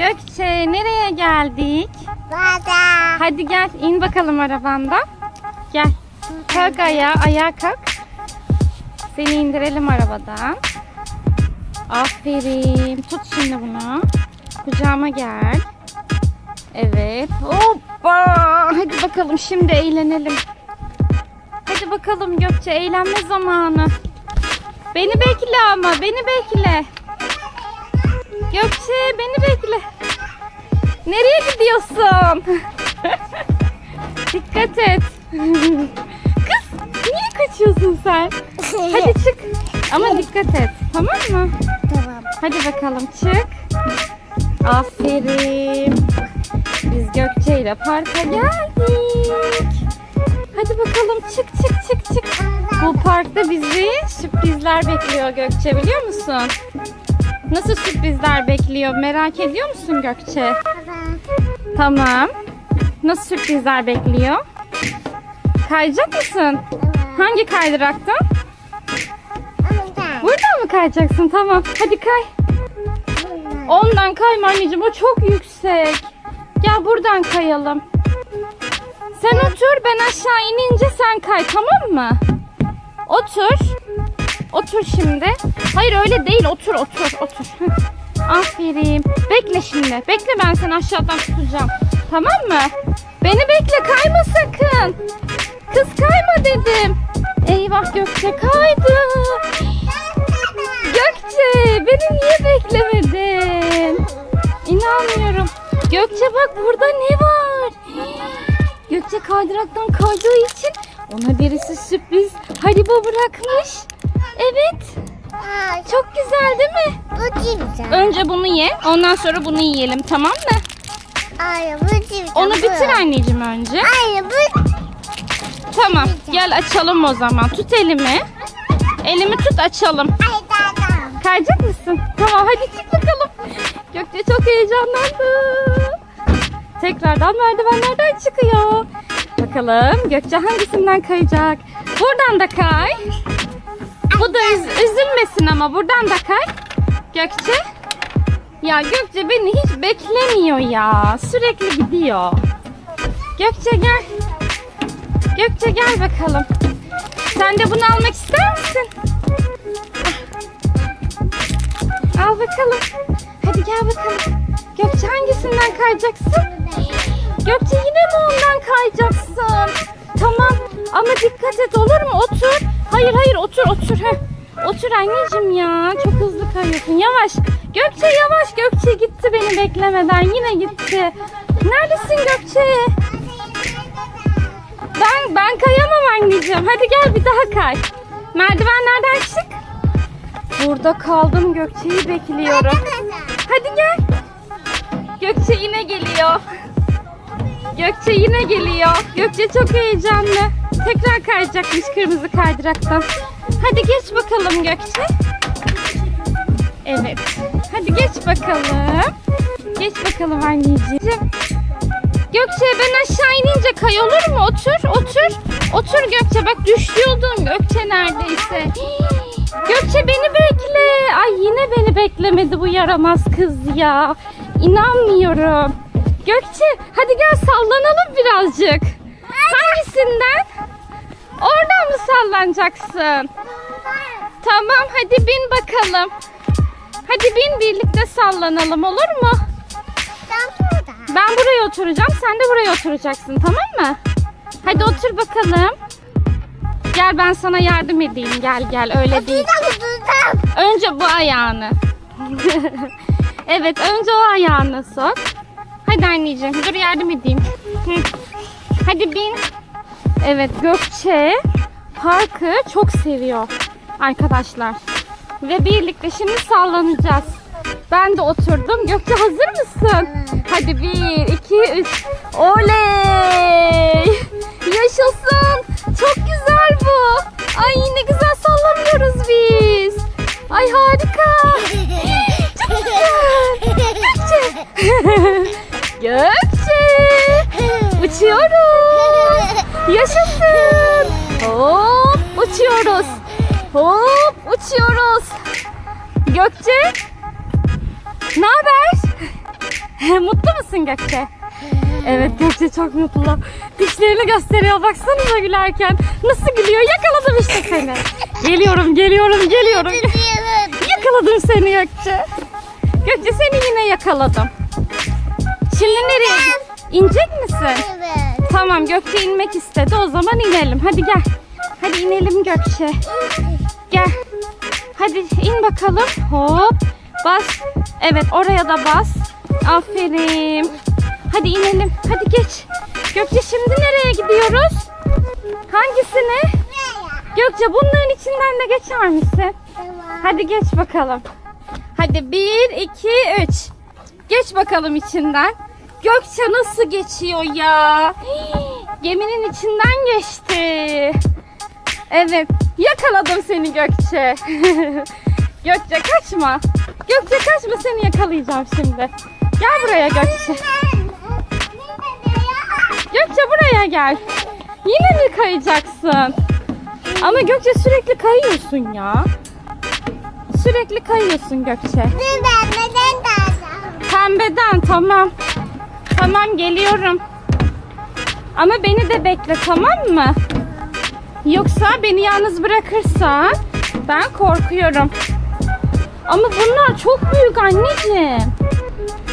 Gökçe nereye geldik? Bada. Hadi gel in bakalım arabandan. Gel. Kalk ayağa, ayağa kalk. Seni indirelim arabadan. Aferin. Tut şimdi bunu. Kucağıma gel. Evet. Hoppa. Hadi bakalım şimdi eğlenelim. Hadi bakalım Gökçe eğlenme zamanı. Beni bekle ama beni bekle. Gökçe beni bekle. Nereye gidiyorsun? Dikkat et. Kız niye kaçıyorsun sen? Hadi çık. Ama dikkat et. Tamam mı? Tamam. Hadi bakalım çık. Aferin. Biz Gökçe ile parka geldik. Hadi bakalım çık çık çık çık. Bu parkta bizi sürprizler bekliyor Gökçe biliyor musun? Nasıl sürprizler bekliyor merak ediyor musun Gökçe? Tamam. Nasıl sürprizler bekliyor? Kayacak mısın? Hangi kaydıraktan? Buradan mı kayacaksın? Tamam. Hadi kay. Ondan kayma anneciğim. O çok yüksek. Gel buradan kayalım. Sen otur. Ben aşağı inince sen kay. Tamam mı? Otur. Otur şimdi. Hayır öyle değil. Otur otur otur. Aferin. Bekle şimdi. Bekle ben seni aşağıdan tutacağım. Tamam mı? Beni bekle. Kayma sakın. Kız kayma dedim. Eyvah Gökçe kaydı. Gökçe beni niye beklemedin? İnanmıyorum. Gökçe bak burada ne var? Gökçe kaydıraktan kaydığı için ona birisi sürpriz haribo bırakmış. Evet. Çok güzel değil mi? Bu kimse? Önce bunu ye. Ondan sonra bunu yiyelim tamam mı? Ay bu kimse? Onu bitir anneciğim önce. Ay bu. Tamam. Gel açalım o zaman. Tut elimi. Elimi tut açalım. Ay. Kayacak mısın? Tamam hadi çık bakalım. Gökçe çok heyecanlandı. Tekrardan merdivenlerden çıkıyor. Bakalım Gökçe hangisinden kayacak? Buradan da kay. Bu da üz- üzülmesin ama buradan da kay. Gökçe. Ya Gökçe beni hiç beklemiyor ya. Sürekli gidiyor. Gökçe gel. Gökçe gel bakalım. Sen de bunu almak ister misin? Al bakalım. Hadi gel bakalım. Gökçe hangisinden kayacaksın? Gökçe yine mi ondan kayacaksın? Tamam ama dikkat et olur mu? Otur. Hayır hayır otur otur. Heh. Otur anneciğim ya. Çok hızlı kayıyorsun. Yavaş. Gökçe yavaş. Gökçe gitti beni beklemeden. Yine gitti. Neredesin Gökçe? Ben ben kayamam anneciğim. Hadi gel bir daha kay. Merdivenlerden çık. Burada kaldım Gökçe'yi bekliyorum. Hadi gel. Gökçe yine geliyor. Gökçe yine geliyor. Gökçe çok heyecanlı. Tekrar kayacakmış kırmızı kaydıraktan. Hadi geç bakalım Gökçe. Evet. Hadi geç bakalım. Geç bakalım anneciğim. Gökçe ben aşağı inince kay olur mu? Otur, otur. Otur Gökçe bak düşüyordun Gökçe neredeyse. Hii, Gökçe beni bekle. Ay yine beni beklemedi bu yaramaz kız ya. İnanmıyorum. Gökçe hadi gel sallanalım birazcık. Hangisinden? Oradan mı sallanacaksın? Tamam hadi bin bakalım. Hadi bin birlikte sallanalım olur mu? Ben buraya oturacağım. Sen de buraya oturacaksın. Tamam mı? Hadi otur bakalım. Gel ben sana yardım edeyim. Gel gel öyle değil. Önce bu ayağını. evet önce o ayağını sok. Hadi anneciğim dur yardım edeyim. Hadi bin. Evet Gökçe parkı çok seviyor arkadaşlar. Ve birlikte şimdi sallanacağız. Ben de oturdum. Gökçe hazır mısın? Hadi bir, iki, üç. Oley! Yaşasın. Çok güzel bu. Ay ne güzel sallanıyoruz biz. Ay harika. Çok güzel. Gökçe. Gökçe. Uçuyoruz. Yaşasın. Hop uçuyoruz. Hop uçuyoruz. Gökçe. Ne haber? Mutlu musun Gökçe? Evet Gökçe çok mutlu. Dişlerini gösteriyor baksanıza gülerken. Nasıl gülüyor? Yakaladım işte seni. Geliyorum, geliyorum, geliyorum. Yakaladım seni Gökçe. Gökçe seni yine yakaladım. Şimdi nereye? İnecek misin? Evet. Tamam Gökçe inmek istedi. O zaman inelim. Hadi gel. Hadi inelim Gökçe. Gel. Hadi in bakalım. Hop. Bas. Evet oraya da bas. Aferin. Hadi inelim. Hadi geç. Gökçe şimdi nereye gidiyoruz? Hangisine? Gökçe bunların içinden de geçer misin? Hadi geç bakalım. Hadi bir, iki, üç. Geç bakalım içinden. Gökçe nasıl geçiyor ya? Hii, Geminin içinden geçti. Evet. Yakaladım seni Gökçe. Gökçe kaçma. Gökçe kaçma seni yakalayacağım şimdi. Gel buraya Gökçe. Gökçe buraya gel. Yine mi kayacaksın? Ama Gökçe sürekli kayıyorsun ya. Sürekli kayıyorsun Gökçe. Pembeden tamam. Tamam geliyorum. Ama beni de bekle tamam mı? Yoksa beni yalnız bırakırsan ben korkuyorum. Ama bunlar çok büyük anneciğim.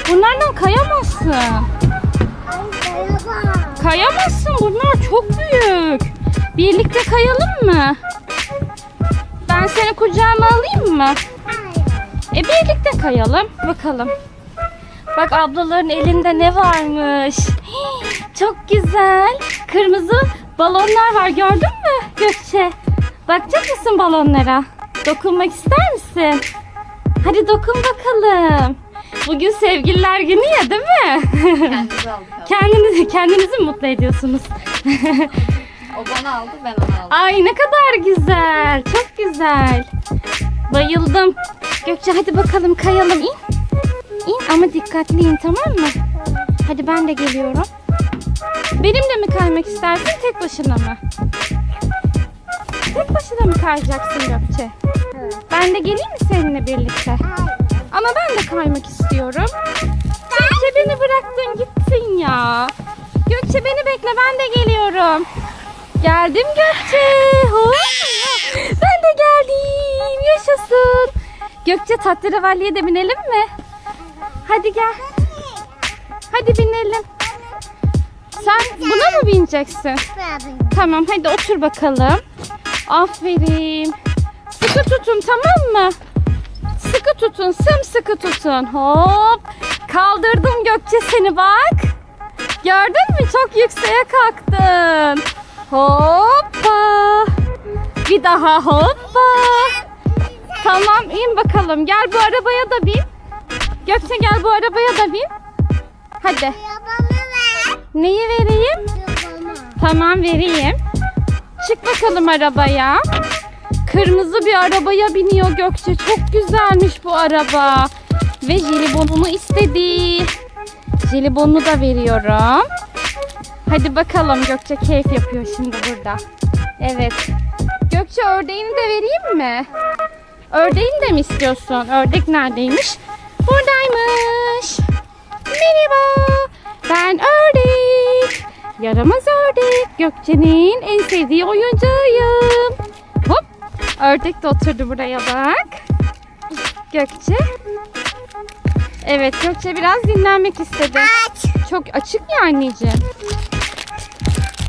Bunlardan kayamazsın. Kayamazsın bunlar çok büyük. Birlikte kayalım mı? Ben seni kucağıma alayım mı? E birlikte kayalım bakalım. Bak ablaların elinde ne varmış. Hii, Çok güzel. Kırmızı balonlar var gördün mü Gökçe? Bakacak mısın balonlara? Dokunmak ister misin? Hadi dokun bakalım. Bugün sevgililer günü ya değil mi? Kendimizi aldık kendinizi, kendinizi mi mutlu ediyorsunuz? O bana aldı ben onu aldım. Ay ne kadar güzel. Çok güzel. Bayıldım. Gökçe hadi bakalım kayalım in. İn ama dikkatli in tamam mı? Hadi ben de geliyorum. Benimle mi kaymak istersin tek başına mı? Tek başına mı kayacaksın Gökçe? Ben de geleyim mi seninle birlikte? Ama ben de kaymak istiyorum. Gökçe beni bıraktın gittin ya. Gökçe beni bekle ben de geliyorum. Geldim Gökçe. Ben de geldim. Yaşasın. Gökçe tatliravalliye de binelim mi? Hadi gel. Hadi binelim. Sen buna mı bineceksin? Tamam hadi otur bakalım. Aferin. Sıkı tutun tamam mı? Sıkı tutun, sımsıkı tutun. Hop. Kaldırdım Gökçe seni bak. Gördün mü? Çok yükseğe kalktın. Hoppa. Bir daha hoppa. Tamam in bakalım. Gel bu arabaya da bin. Gökçe gel bu arabaya da bin. Hadi. Neyi vereyim? Tamam vereyim. Çık bakalım arabaya. Kırmızı bir arabaya biniyor Gökçe. Çok güzelmiş bu araba. Ve jelibonunu istedi. Jelibonunu da veriyorum. Hadi bakalım Gökçe keyif yapıyor şimdi burada. Evet. Gökçe ördeğini de vereyim mi? Ördeğini de mi istiyorsun? Ördek neredeymiş? Buradaymış. Merhaba. Ben ördek. Yaramaz ördek. Gökçe'nin en sevdiği oyuncağıyım. Hop. Ördek de oturdu buraya bak. Gökçe. Evet Gökçe biraz dinlenmek istedi. Çok açık ya anneciğim.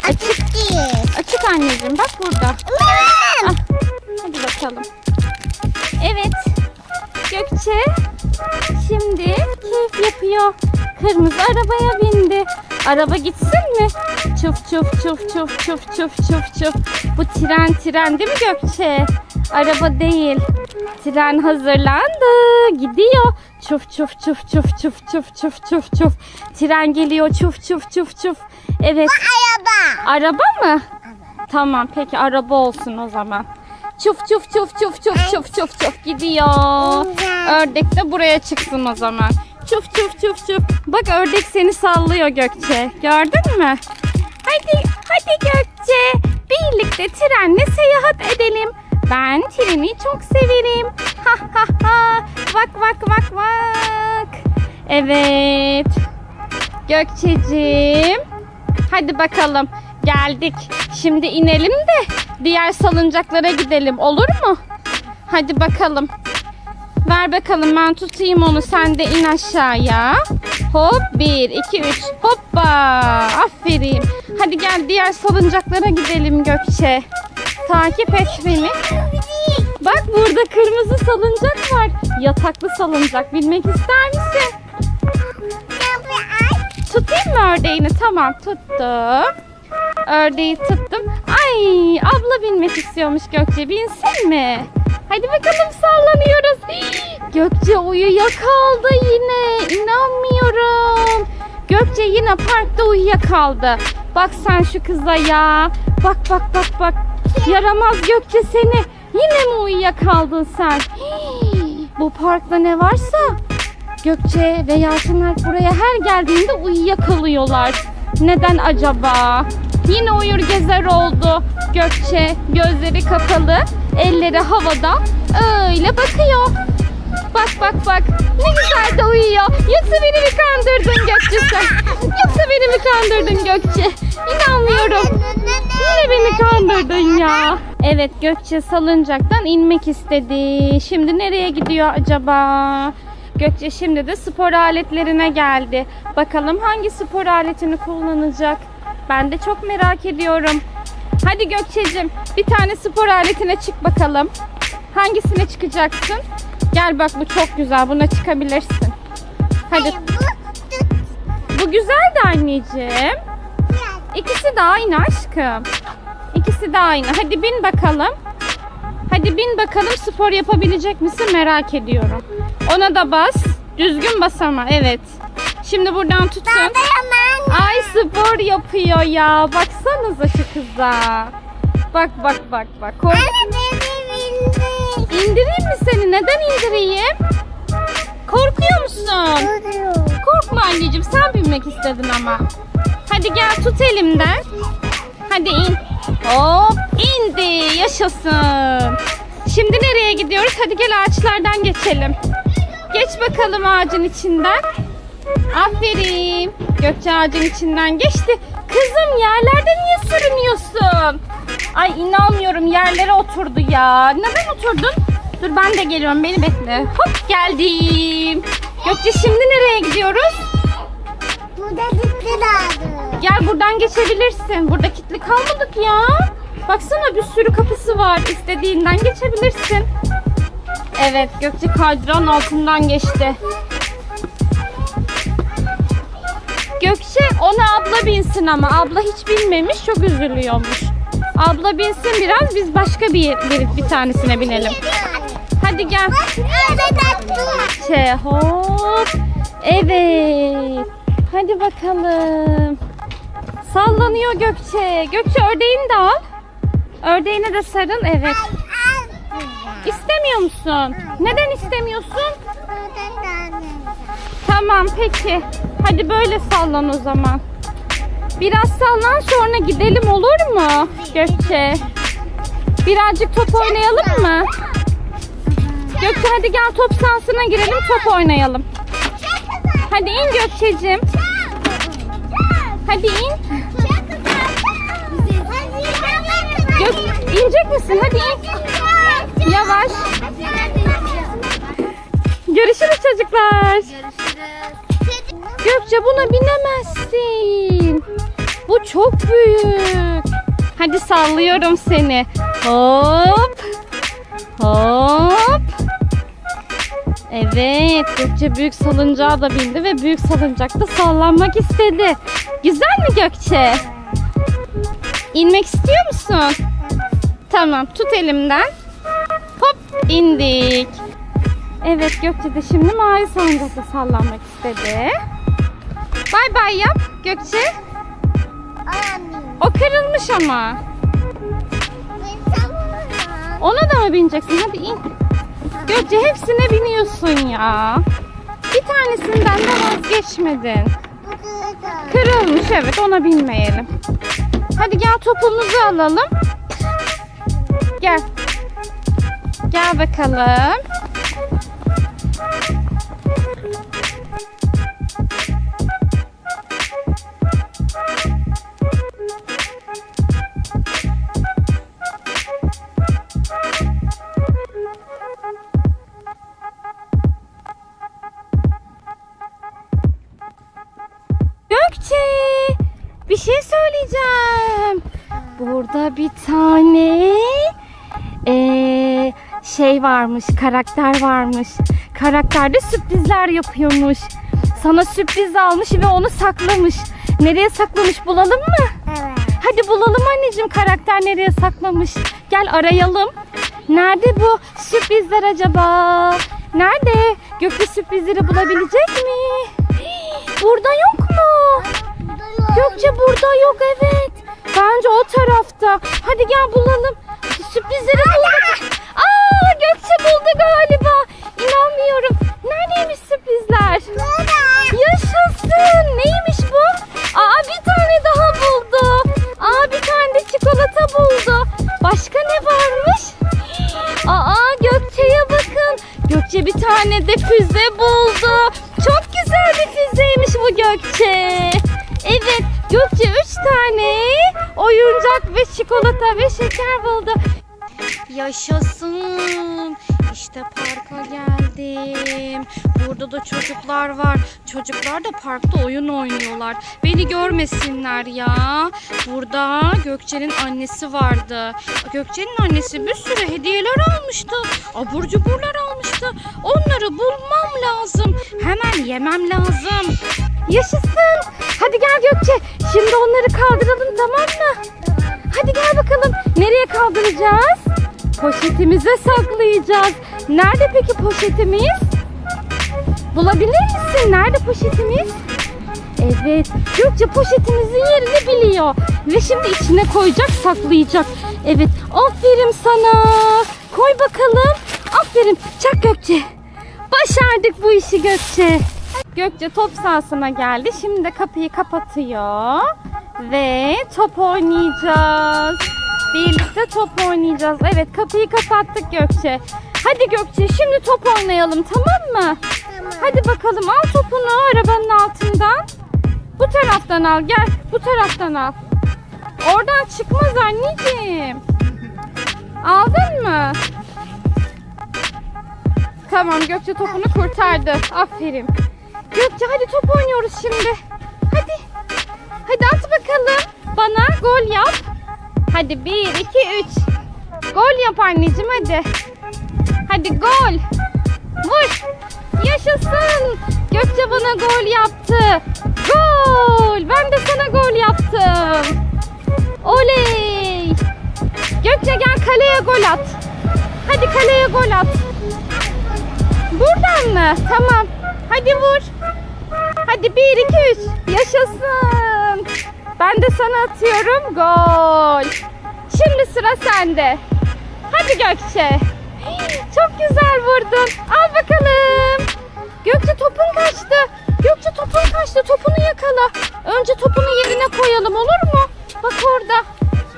Açık değil. Açık anneciğim bak burada. Ah, hadi bakalım. Evet. Gökçe şimdi keyif yapıyor. Kırmızı arabaya bindi. Araba gitsin mi? Çuf çuf çuf çuf çuf çuf çuf çuf. Bu tren tren değil mi Gökçe? Araba değil. Tren hazırlandı. Gidiyor. Çuf çuf çuf çuf çuf çuf çuf çuf çuf. Tren geliyor. Çuf çuf çuf çuf. Evet. Araba. Araba mı? Tamam peki araba olsun o zaman. Çuf çuf çuf çuf çuf çuf çuf çuf gidiyor. Ördek de buraya çıksın o zaman. Çuf çuf çuf çuf. Bak ördek seni sallıyor Gökçe. Gördün mü? Hadi hadi Gökçe. Birlikte trenle seyahat edelim. Ben treni çok severim. Ha ha ha. Bak bak bak bak. Evet. Gökçeciğim. Hadi bakalım. Geldik. Şimdi inelim de diğer salıncaklara gidelim. Olur mu? Hadi bakalım. Ver bakalım ben tutayım onu. Sen de in aşağıya. Hop bir, iki, üç. Hoppa. Aferin. Hadi gel diğer salıncaklara gidelim Gökçe. Takip et beni. Bak burada kırmızı salıncak var. Yataklı salıncak. Bilmek ister misin? Tutayım mı ördeğini? Tamam tuttum. Ördeği tuttum. Ay abla binmek istiyormuş Gökçe. Binsin mi? Hadi bakalım sallanıyoruz. Gökçe uyuyakaldı yine. İnanmıyorum. Gökçe yine parkta uyuyakaldı. Bak sen şu kıza ya. Bak bak bak bak. Yaramaz Gökçe seni. Yine mi uyuyakaldın sen? Bu parkta ne varsa Gökçe ve Alp buraya her geldiğinde uyuyakalıyorlar. Neden acaba? Yine uyur gezer oldu. Gökçe gözleri kapalı, elleri havada öyle bakıyor. Bak bak bak ne güzel de uyuyor. Yoksa beni mi kandırdın Gökçe sen? Yoksa beni mi kandırdın Gökçe? İnanmıyorum. Yine beni kandırdın ya. Evet Gökçe salıncaktan inmek istedi. Şimdi nereye gidiyor acaba? Gökçe şimdi de spor aletlerine geldi. Bakalım hangi spor aletini kullanacak? Ben de çok merak ediyorum. Hadi Gökçe'cim bir tane spor aletine çık bakalım. Hangisine çıkacaksın? Gel bak bu çok güzel. Buna çıkabilirsin. Hadi. Bu güzel de anneciğim. İkisi de aynı aşkım. İkisi de aynı. Hadi bin bakalım. Hadi bin bakalım spor yapabilecek misin merak ediyorum. Ona da bas. Düzgün bas ama evet. Şimdi buradan tutun. Ay spor yapıyor ya. Baksanıza şu kıza. Bak bak bak bak. Kork İndireyim mi seni? Neden indireyim? Korkuyor musun? Korkma anneciğim sen binmek istedin ama. Hadi gel tut elimden. Hadi in. Hop indi. Yaşasın. Şimdi nereye gidiyoruz? Hadi gel ağaçlardan geçelim. Geç bakalım ağacın içinden. Aferin. Gökçe ağacın içinden geçti. Kızım yerlerde niye sürünüyorsun? Ay inanmıyorum yerlere oturdu ya. Neden oturdun? Dur ben de geliyorum beni bekle. Hop geldim. Gökçe şimdi nereye gidiyoruz? Gel buradan geçebilirsin. Burada kilitli kalmadık ya. Baksana bir sürü kapısı var. İstediğinden geçebilirsin. Evet Gökçe kaydıran altından geçti. Gökçe ona abla binsin ama abla hiç binmemiş çok üzülüyormuş. Abla binsin biraz biz başka bir bir, bir tanesine binelim. Hadi gel. Gökçe hop. Evet. Hadi bakalım. Sallanıyor Gökçe. Gökçe ördeğini de al. Ördeğini de sarın. Evet. İstemiyor musun? Neden istemiyorsun? Tamam peki. Hadi böyle sallan o zaman. Biraz sallan sonra gidelim olur mu Gökçe? Birazcık top oynayalım mı? Gökçe hadi gel top sahasına girelim top oynayalım. Hadi in Gökçe'cim. Hadi in. Gök, inecek misin? Hadi in. Yavaş. Görüşürüz çocuklar. Gökçe buna binemezsin. Bu çok büyük. Hadi sallıyorum seni. Hop. Hop. Evet, Gökçe büyük salıncağa da bindi ve büyük salıncakta sallanmak istedi. Güzel mi Gökçe? İnmek istiyor musun? Tamam, tut elimden. Hop, indik. Evet, Gökçe de şimdi mavi salıncakta sallanmak istedi. Bay bay yap Gökçe. O kırılmış ama. Ona da mı bineceksin? Hadi in. Gökçe hepsine biniyorsun ya. Bir tanesinden de vazgeçmedin. Kırılmış evet ona binmeyelim. Hadi gel topumuzu alalım. Gel. Gel bakalım. Burada bir tane eee, şey varmış, karakter varmış. Karakterde sürprizler yapıyormuş. Sana sürpriz almış ve onu saklamış. Nereye saklamış bulalım mı? Evet. Hadi bulalım anneciğim karakter nereye saklamış. Gel arayalım. Nerede bu sürprizler acaba? Nerede? Gökte sürprizleri bulabilecek mi? Burada yok mu? Gökçe burada yok evet. Bence o tarafta. Hadi gel bulalım. Sürprizleri bulduk. Aa Gökçe buldu galiba. İnanmıyorum. Neredeymiş sürprizler? Yaşasın. Neymiş bu? Aa bir tane daha buldu. Aa bir tane de çikolata buldu. Başka ne varmış? Aa Gökçe'ye bakın. Gökçe bir tane de füze buldu. Çok güzel bir füzeymiş bu Gökçe. Evet Gökçe üç tane oyuncak ve çikolata ve şeker buldu. Yaşasın. İşte parka geldim. Burada da çocuklar var. Çocuklar da parkta oyun oynuyorlar. Beni görmesinler ya. Burada Gökçe'nin annesi vardı. Gökçe'nin annesi bir sürü hediyeler almıştı. Abur cuburlar almıştı. Onları bulmam lazım. Hemen yemem lazım. Yaşasın. Hadi gel Gökçe. Şimdi onları kaldıralım tamam mı? Hadi gel bakalım. Nereye kaldıracağız? Poşetimize saklayacağız. Nerede peki poşetimiz? Bulabilir misin? Nerede poşetimiz? Evet. Gökçe poşetimizin yerini biliyor. Ve şimdi içine koyacak, saklayacak. Evet. Aferin sana. Koy bakalım. Aferin. Çak Gökçe. Başardık bu işi Gökçe. Gökçe top sahasına geldi. Şimdi de kapıyı kapatıyor. Ve top oynayacağız. Birlikte top oynayacağız. Evet kapıyı kapattık Gökçe. Hadi Gökçe şimdi top oynayalım tamam mı? Tamam. Hadi bakalım al topunu arabanın altından. Bu taraftan al gel. Bu taraftan al. Oradan çıkmaz anneciğim. Aldın mı? Tamam Gökçe topunu kurtardı. Aferin. Gökçe hadi top oynuyoruz şimdi. Hadi. Hadi at bakalım. Bana gol yap. Hadi bir, iki, üç. Gol yap anneciğim hadi. Hadi gol. Vur. Yaşasın. Gökçe bana gol yaptı. Gol. Ben de sana gol yaptım. Oley. Gökçe gel kaleye gol at. Hadi kaleye gol at. Buradan mı? Tamam. Hadi vur. Hadi bir, iki, üç. Yaşasın. Ben de sana atıyorum. Gol. Şimdi sıra sende. Hadi Gökçe. Çok güzel vurdun. Al bakalım. Gökçe topun kaçtı. Gökçe topun kaçtı. Topunu yakala. Önce topunu yerine koyalım olur mu? Bak orada.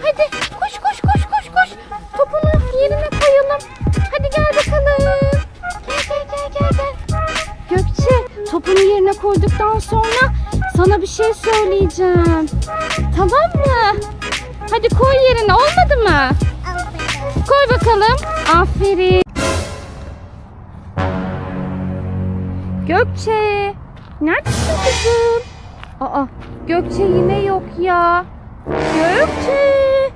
Hadi koş koş koş koş koş. Topunu yerine koyalım. Hadi gel bakalım. Gel gel gel gel gel. Gökçe topunu yerine koyduktan sonra sana bir şey söyleyeceğim. Tamam mı? Hadi koy yerine olmadı mı? Koy bakalım. Aferin. Gökçe. Neredesin kızım? Aa, Gökçe yine yok ya. Gökçe.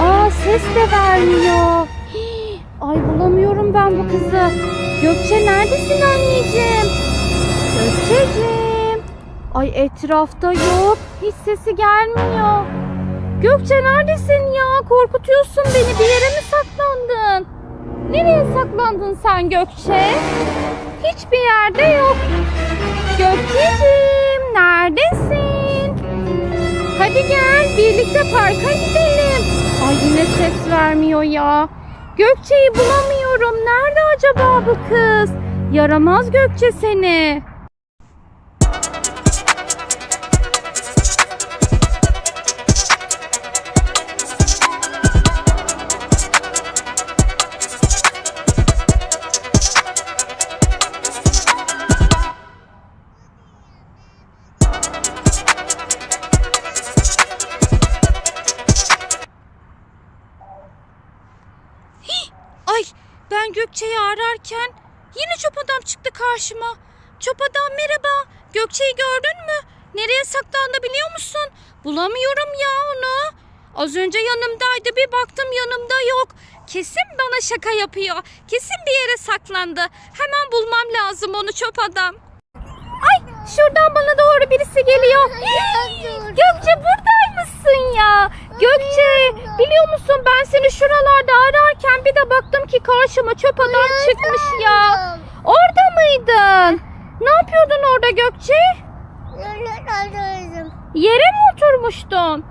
Aa ses de vermiyor. Hii, Ay bulamıyorum ben bu kızı. Gökçe neredesin anneciğim? Gökçeciğim. Ay etrafta yok. Hiç sesi gelmiyor. Gökçe neredesin ya? Korkutuyorsun beni. Bir yere mi saklandın? Nereye saklandın sen Gökçe? Hiçbir yerde yok. Gökçeciğim neredesin? Hadi gel birlikte parka gidelim. Ay yine ses vermiyor ya. Gökçe'yi bulamıyorum. Nerede acaba bu kız? Yaramaz Gökçe seni. Karşıma. Çöp adam merhaba. Gökçe'yi gördün mü? Nereye saklandı biliyor musun? Bulamıyorum ya onu. Az önce yanımdaydı bir baktım yanımda yok. Kesin bana şaka yapıyor. Kesin bir yere saklandı. Hemen bulmam lazım onu çöp adam. Ay şuradan bana doğru birisi geliyor. Gökçe buradaymışsın ya. Gökçe biliyor musun ben seni şuralarda ararken bir de baktım ki karşıma çöp adam çıkmış ya. Orada mıydın? Ne yapıyordun orada Gökçe? Yere mi oturmuştun?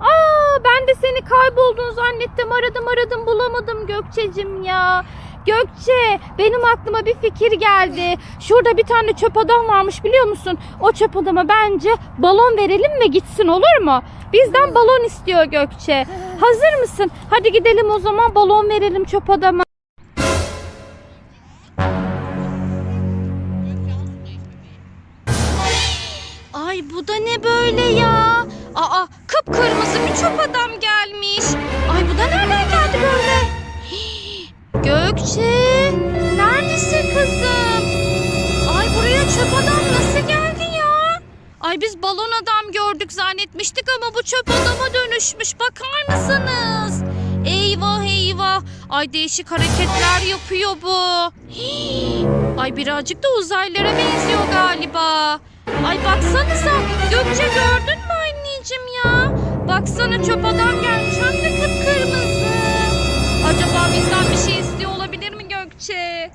Aa ben de seni kayboldun zannettim. Aradım aradım bulamadım Gökçecim ya. Gökçe benim aklıma bir fikir geldi. Şurada bir tane çöp adam varmış biliyor musun? O çöp adama bence balon verelim ve gitsin olur mu? Bizden balon istiyor Gökçe. Hazır mısın? Hadi gidelim o zaman balon verelim çöp adama. Gökçe neredesin kızım? Ay buraya çöp adam nasıl geldi ya? Ay biz balon adam gördük zannetmiştik ama bu çöp adama dönüşmüş. Bakar mısınız? Eyvah eyvah. Ay değişik hareketler yapıyor bu. Ay birazcık da uzaylılara benziyor galiba. Ay baksanıza Gökçe gördün mü anneciğim ya? Baksana çöp adam gelmiş hem de kıpkırmızı. Acaba bizden bir şey istiyor Gökçe?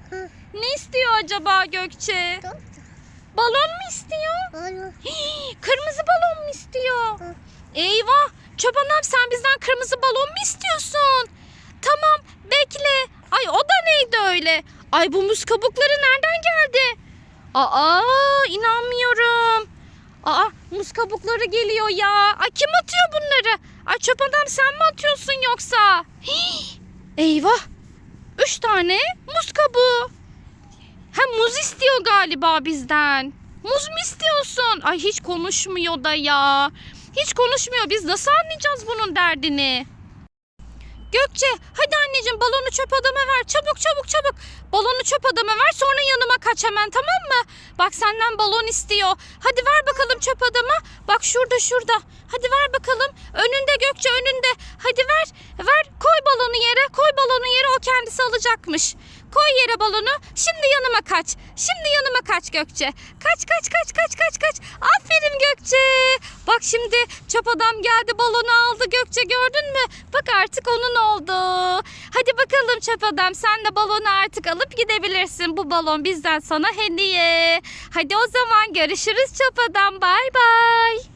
Ne istiyor acaba Gökçe? Balon mu istiyor? Hii, kırmızı balon mu istiyor? Eyvah! Çöp adam sen bizden kırmızı balon mu istiyorsun? Tamam bekle. Ay o da neydi öyle? Ay bu muz kabukları nereden geldi? Aa inanmıyorum. Aa muz kabukları geliyor ya. Ay kim atıyor bunları? Ay çöp adam sen mi atıyorsun yoksa? Hii, eyvah. Üç tane muz kabuğu. Hem muz istiyor galiba bizden. Muz mu istiyorsun? Ay hiç konuşmuyor da ya. Hiç konuşmuyor. Biz nasıl anlayacağız bunun derdini? Gökçe hadi anneciğim balonu çöp adama ver. Çabuk çabuk çabuk. Balonu çöp adama ver sonra yanıma kaç hemen tamam mı? Bak senden balon istiyor. Hadi ver bakalım çöp adama. Bak şurada şurada. Hadi ver bakalım. Önünde Gökçe önünde. Hadi ver. Ver koy balonu yere. Koy balonu yere o kendisi alacakmış. Koy yere balonu. Şimdi yanıma kaç. Şimdi yanıma kaç Gökçe. Kaç kaç kaç kaç kaç kaç. Aferin Gökçe. Bak şimdi çöp adam geldi balonu aldı Gökçe gördün mü? Bak artık onun oldu. Hadi bakalım çöp adam sen de balonu artık alıp gidebilirsin. Bu balon bizden sana hediye. Hadi o zaman görüşürüz çöp adam. Bay bay.